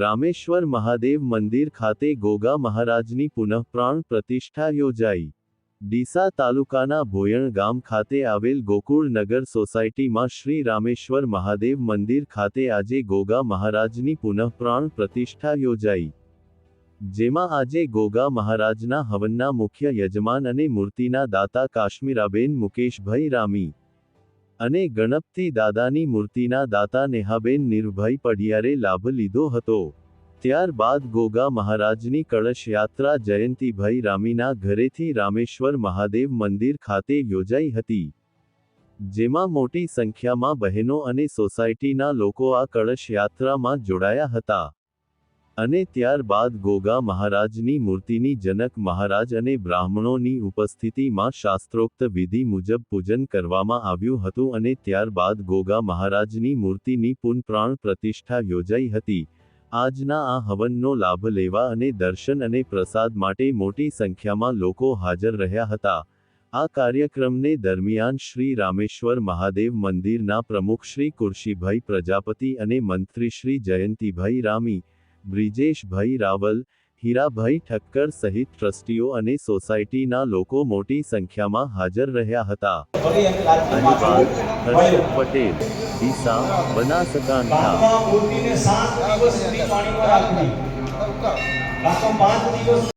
રામેશ્વર મહાદેવ મંદિર ખાતે ગોગા મહારાજની પુનઃપ્રાણ પ્રતિષ્ઠા યોજાઈ. ડીસા તાલુકાના ભોયણ ગામ ખાતે આવેલ ગોકુળ નગર સોસાયટીમાં શ્રી રામેશ્વર મહાદેવ મંદિર ખાતે આજે ગોગા મહારાજની પુનઃપ્રાણ પ્રતિષ્ઠા યોજાઈ. જેમાં આજે ગોગા મહારાજના હવનના મુખ્ય યજમાન અને મૂર્તિના દાતા કાશ્મીરાબેન મુકેશભાઈ રામી અને ગણપતિ દાદાની મૂર્તિના દાતા નેહાબેન નિર્ભય પઢિયારે લાભ લીધો હતો. ત્યારબાદ ગોગા મહારાજની કળશ યાત્રા જયંતિભાઈ રામીના ઘરેથી રામેશ્વર મહાદેવ મંદિર ખાતે યોજાઈ હતી. જેમાં મોટી સંખ્યામાં બહેનો અને સોસાયટીના લોકો આ કળશ યાત્રામાં જોડાયા હતા. અને ત્યારબાદ ગોગા મહારાજની મૂર્તિની જનક મહારાજ અને બ્રાહ્મણોની ઉપસ્થિતિમાં શાસ્ત્રોક્ત વિધિ મુજબ પૂજન કરવામાં આવ્યું હતું અને ત્યારબાદ ગોગા મહારાજની મૂર્તિની પુનઃપ્રાણ પ્રતિષ્ઠા યોજાઈ હતી. આજના આ હવનનો લાભ લેવા અને દર્શન અને પ્રસાદ માટે મોટી સંખ્યામાં લોકો હાજર રહ્યા હતા. આ કાર્યક્રમને દરમિયાન શ્રી રામેશ્વર મહાદેવ મંદિરના પ્રમુખ શ્રી કુર્શીભાઈ પ્રજાપતિ અને મંત્રી શ્રી જયંતિભાઈ રામી બ્રિજેશભાઈ રાવલ હીરાભાઈ ઠક્કર સહિત ટ્રસ્ટીઓ અને સોસાયટીના લોકો મોટી સંખ્યામાં હાજર રહ્યા હતા. અહેવાલ હર્ષદ પટેલ, ડીસા, બનાસકાંઠા.